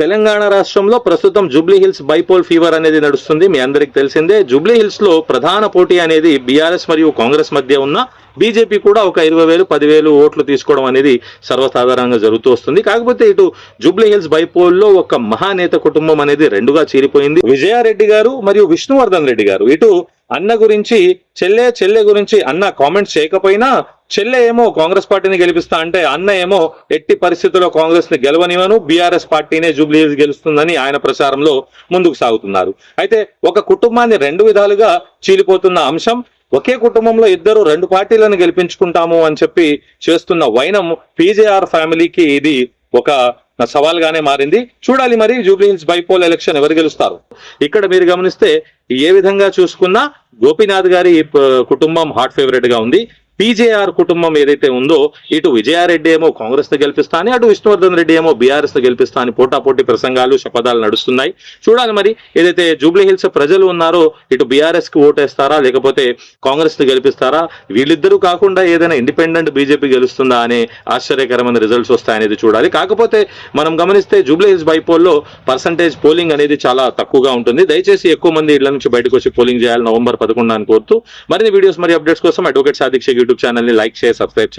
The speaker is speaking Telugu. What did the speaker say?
తెలంగాణ రాష్ట్రంలో ప్రస్తుతం జూబ్లీ హిల్స్ బైపోల్ ఫీవర్ అనేది నడుస్తుంది. మీ అందరికి తెలిసిందే జూబ్లీ హిల్స్లో ప్రధాన పోటీ అనేది బీఆర్ఎస్ మరియు కాంగ్రెస్ మధ్య ఉన్న బీజేపీ కూడా ఒక ఇరవై వేలు పదివేలు ఓట్లు తీసుకోవడం అనేది సర్వసాధారణంగా జరుగుతూ వస్తుంది. కాకపోతే ఇటు జూబ్లీ హిల్స్ బైపోల్లో ఒక మహానేత కుటుంబం అనేది రెండుగా చీలిపోయింది విజయారెడ్డి గారు మరియు విష్ణువర్ధన్ రెడ్డి గారు. ఇటు అన్న గురించి చెల్లె చెల్లె గురించి అన్న కామెంట్స్ చేయకపోయినా చెల్లె ఏమో కాంగ్రెస్ పార్టీని గెలిపిస్తా అంటే అన్న ఏమో ఎట్టి పరిస్థితుల్లో కాంగ్రెస్ని గెలవనివను బీఆర్ఎస్ పార్టీనే జూబ్లీ గెలుస్తుందని ఆయన ప్రచారంలో ముందుకు సాగుతున్నారు. అయితే ఒక కుటుంబాన్ని రెండు విధాలుగా చీలిపోతున్న అంశం ఒకే కుటుంబంలో ఇద్దరు రెండు పార్టీలను గెలిపించుకుంటాము అని చెప్పి చేస్తున్న వైనం పీజేఆర్ ఫ్యామిలీకి ఇది ఒక సవాల్గానే మారింది. చూడాలి మరి జూబ్లీ హిల్స్ బైపోల్ ఎలక్షన్ ఎవరు గెలుస్తారు? ఇక్కడ మీరు గమనిస్తే ఏ విధంగా చూసుకున్నా గోపీనాథ్ గారి కుటుంబం హాట్ ఫేవరెట్గా ఉంది. పీజేఆర్ కుటుంబం ఏదైతే ఉందో ఇటు విజయారెడ్డి ఏమో కాంగ్రెస్తో గెలిపిస్తా అని అటు విష్ణువర్ధన్ రెడ్డి ఏమో బీఆర్ఎస్తో గెలిపిస్తా అని పోటాపోటీ ప్రసంగాలు శపథాలు నడుస్తున్నాయి. చూడాలి మరి ఏదైతే జూబ్లీ హిల్స్ ప్రజలు ఉన్నారో ఇటు బీఆర్ఎస్కి ఓటేస్తారా లేకపోతే కాంగ్రెస్ని గెలిపిస్తారా? వీళ్ళిద్దరూ కాకుండా ఏదైనా ఇండిపెండెంట్ బీజేపీ గెలుస్తుందా అనే ఆశ్చర్యకరమైన రిజల్ట్స్ వస్తాయనేది చూడాలి. కాకపోతే మనం గమనిస్తే జూబ్లీ హిల్స్ బైపోల్లో పర్సంటేజ్ పోలింగ్ అనేది చాలా తక్కువగా ఉంటుంది. దయచేసి ఎక్కువ మంది ఇళ్ళ నుంచి బయటకు వచ్చి పోలింగ్ చేయాలి నవంబర్ పదకొండు అని కోరుతూ మరిన్ని వీడియోస్ మరి అప్డేట్స్ కోసం అడ్వకేట్ సాధిక్ష యూట్యూబ్ ఛానల్ని లైక్ షేర్ సబ్స్క్రైబ్ చేయండి.